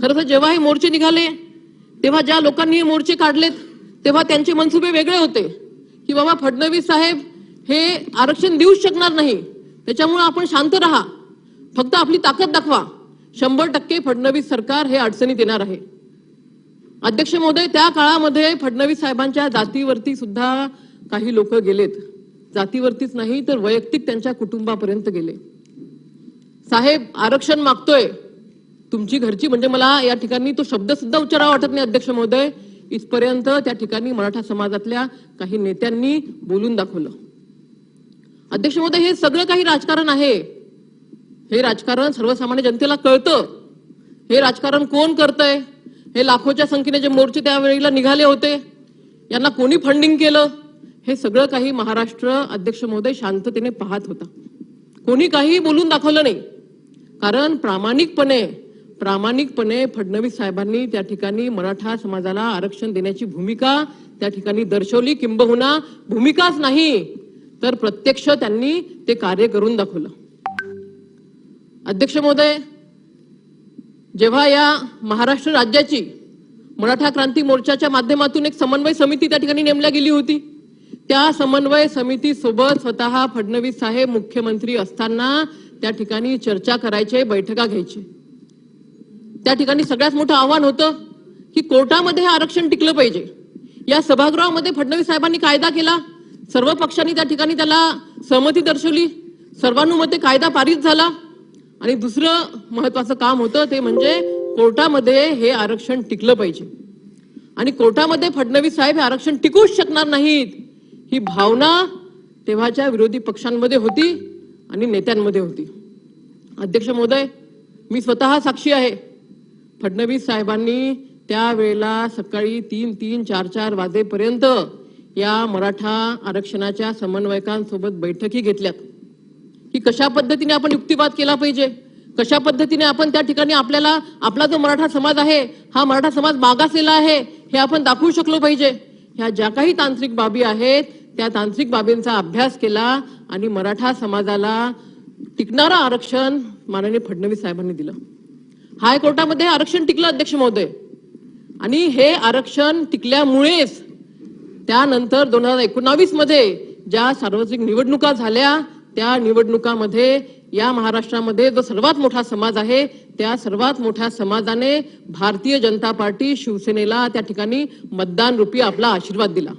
खरं तर जेव्हा हे मोर्चे निघाले तेव्हा ज्या लोकांनी हे मोर्चे काढलेत तेव्हा त्यांचे मनसुबे वेगळे होते. की बाबा फडणवीस साहेब हे आरक्षण देऊच शकणार नाही. त्याच्यामुळे आपण शांत राहा. फक्त आपली ताकद दाखवा. शंभर टक्के फडणवीस सरकार हे अडचणीत येणार आहे. अध्यक्ष महोदय त्या काळामध्ये फडणवीस साहेबांच्या जातीवरती सुद्धा काही लोक गेलेत. जातीवरतीच नाही तर वैयक्तिक त्यांच्या कुटुंबापर्यंत गेले. साहेब आरक्षण मागतोय. तुमची घरची म्हणजे मला या ठिकाणी तो शब्द सुद्धा उच्चारावा वाटत नाही अध्यक्ष महोदय. इथपर्यंत त्या ठिकाणी मराठा समाजातल्या काही नेत्यांनी बोलून दाखवलं. अध्यक्ष महोदय हे सगळं काही राजकारण आहे. हे राजकारण सर्वसामान्य जनतेला कळतं. हे राजकारण कोण करतंय? हे लाखोच्या संख्येने जे मोर्चे त्यावेळेला निघाले होते यांना कोणी फंडिंग केलं? हे सगळं काही महाराष्ट्र अध्यक्ष महोदय शांततेने पाहत होता. कोणी काही बोलून दाखवलं नाही. कारण प्रामाणिकपणे प्रामाणिकपणे फडणवीस साहेबांनी त्या ठिकाणी मराठा समाजाला आरक्षण देण्याची भूमिका त्या ठिकाणी दर्शवली. किंबहुना भूमिकाच नाही तर प्रत्यक्ष त्यांनी ते कार्य करून दाखवलं. अध्यक्ष महोदय जेव्हा या महाराष्ट्र राज्याची मराठा क्रांती मोर्चाच्या माध्यमातून एक समन्वय समिती त्या ठिकाणी नेमल्या गेली होती त्या समन्वय समिती सोबत स्वतः फडणवीस साहेब मुख्यमंत्री असताना त्या ठिकाणी चर्चा करायचे बैठका घ्यायची. त्या ठिकाणी सगळ्यात मोठं आव्हान होतं की कोर्टामध्ये हे आरक्षण टिकलं पाहिजे. या सभागृहामध्ये फडणवीस साहेबांनी कायदा केला. सर्व पक्षांनी त्या ठिकाणी त्याला सहमती दर्शवली. सर्वानुमते कायदा पारित झाला. आणि दुसरं महत्वाचं काम होतं ते म्हणजे कोर्टामध्ये हे आरक्षण टिकलं पाहिजे. आणि कोर्टामध्ये फडणवीस साहेब हे आरक्षण टिकूच शकणार नाहीत. ही भावना तेव्हाच्या विरोधी पक्षांमध्ये होती आणि नेत्यांमध्ये होती. अध्यक्ष महोदय मी स्वतः साक्षी आहे. फडणवीस साहेबांनी त्यावेळेला सकाळी तीन तीन चार चार वाजेपर्यंत या मराठा आरक्षणाच्या समन्वयकांसोबत बैठकी घेतल्यात. की कशा पद्धतीने आपण युक्तिवाद केला पाहिजे? कशा पद्धतीने आपण त्या ठिकाणी आपल्याला आपला जो मराठा समाज आहे हा मराठा समाज मागासलेला आहे हे आपण दाखवू शकलो पाहिजे? ह्या ज्या काही तांत्रिक बाबी आहेत त्या तांत्रिक बाबींचा अभ्यास केला आणि मराठा समाजाला टिकणारं आरक्षण माननीय फडणवीस साहेबांनी दिलं. हायकोर्टामध्ये आरक्षण टिकलं अध्यक्ष महोदय. आणि हे आरक्षण टिकल्यामुळेच त्यानंतर दोन हजार एकोणावीसमध्ये ज्या सार्वत्रिक निवडणुका झाल्या त्या निवडणुकामध्ये या महाराष्ट्रामध्ये जो सर्वात मोठा समाज आहे त्या सर्वात मोठ्या समाजाने भारतीय जनता पार्टी शिवसेनेला त्या ठिकाणी मतदान रूपी आपला आशीर्वाद दिला.